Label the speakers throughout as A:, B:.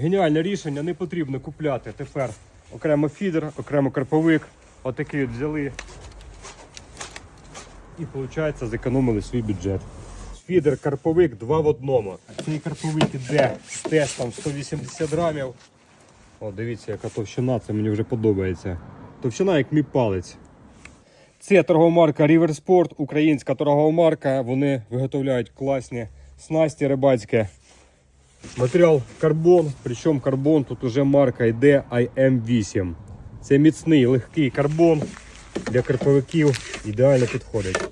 A: Геніальне рішення, не потрібно купляти тепер окремо фідер, окремо карповик. Отакий от взяли. І виходить, зекономили свій бюджет. Фідер карповик 2 в одному. Цей карповик іде з тестом 180 грамів. О, дивіться, яка товщина, це мені вже подобається. Товщина як мій палець. Це торгова марка River Sport, українська торгова марка. Вони виготовляють класні снасті рибацькі. Матеріал карбон, причому карбон тут уже марка йде IM8. Це міцний легкий карбон для карповиків ідеально підходить.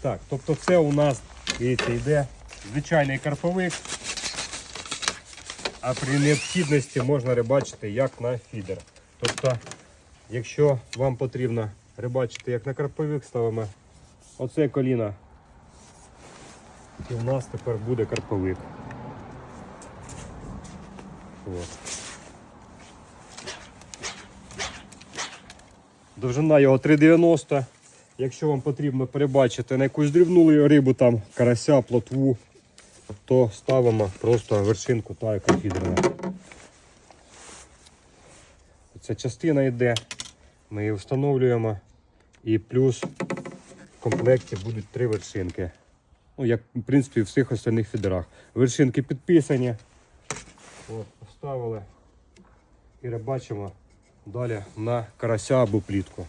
A: Так, тобто це у нас, дивіться, йде звичайний карповик. А при необхідності можна рибачити як на фідер. Тобто, якщо вам потрібно рибачити як на карповик, ставимо оце коліно. І в нас тепер буде карповик. От. Довжина його 3,90. Якщо вам потрібно перебачити на якусь дрібну рибу, там карася, плотву, то ставимо просто вершинку та яка фідерна. Ця частина йде, ми її встановлюємо і плюс в комплекті будуть три вершинки. Ну, як в принципі в всіх остальних фідерах. Вершинки підписані. От, поставили і рибачимо далі на карася або плітку.